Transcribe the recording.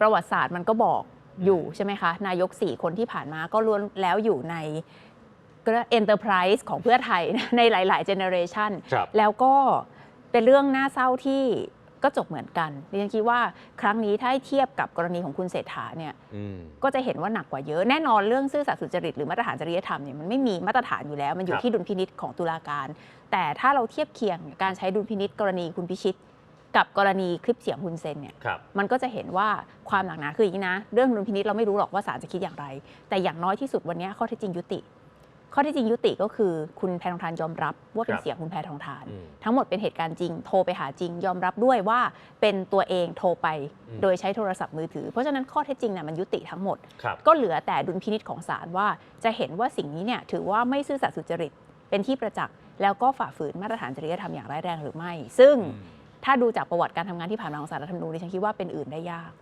ประวัติศาสตร์มันก็บอกอยู่ใช่ไหมคะ นายก 4 คนที่ผ่านมาก็ล้วนแล้วอยู่ในก็เอ็นเตอร์ไพรส์ของเพื่อไทยในหลาย ๆ เจเนอเรชันครับแล้วก็เป็นเรื่องน่าเศร้าที่ก็จบเหมือนกันดิฉันคิดว่าครั้งนี้ถ้าให้เทียบกับกรณีของคุณเศรษฐาเนี่ยอืมก็จะเห็นว่าหนักกว่าเยอะแน่นอนเรื่องซื่อสัตย์สุจริตหรือมาตรฐานจริยธรรมเนี่ยมันไม่มีมาตรฐานอยู่แล้ว มันอคยู่รับที่ดุลพินิษของตุลาการ แต่ถ้าเราเทียบเคียงการใช้ดุลพินิษกรณีคุณพิชิต กับกรณีคลิปเสียงคุณเซนเนี่ยครับมันก็จะเห็นว่าความหนักหนาคืออย่างนี้นะ เรื่องดุลพินิษเราไม่รู้หรอกว่าศาลจะคิดอย่างไร แต่อย่างน้อยที่สุดวันนี้ข้อเท็จจริงยุติ ข้อเท็จจริงยุติก็คือคุณแพทองทานยอมรับว่าเป็คนรับเสียงคุณแพทองทานอืมทั้งหมดเป็นเหตุการณ์จริง โทรไปหาจริง ยอมรับด้วยว่าเป็นตัวเองโทรไปอืมโดยใช้โทรศัพท์มือถือ เพราะฉะนั้นข้อเท็จจริงน่ะมันยุติทั้งหมดครับก็เหลือแต่ดุลพินิษของศาลว่าจะเห็นว่าสิ่งนี้เนี่ยถือว่าไม่ซื่อสัตย์สุจริตเป็นที่ประจักษ์แล้วก็ฝ่าฝืนมาตรฐานจริยธรรมอย่างร้ายแรงหรือไม่ ซึ่ง ถ้าดูจากประวัติการทำงานที่ผ่านมาของสารรัฐธรรมนูญดิฉันคิดว่าเป็นอื่นได้ยาก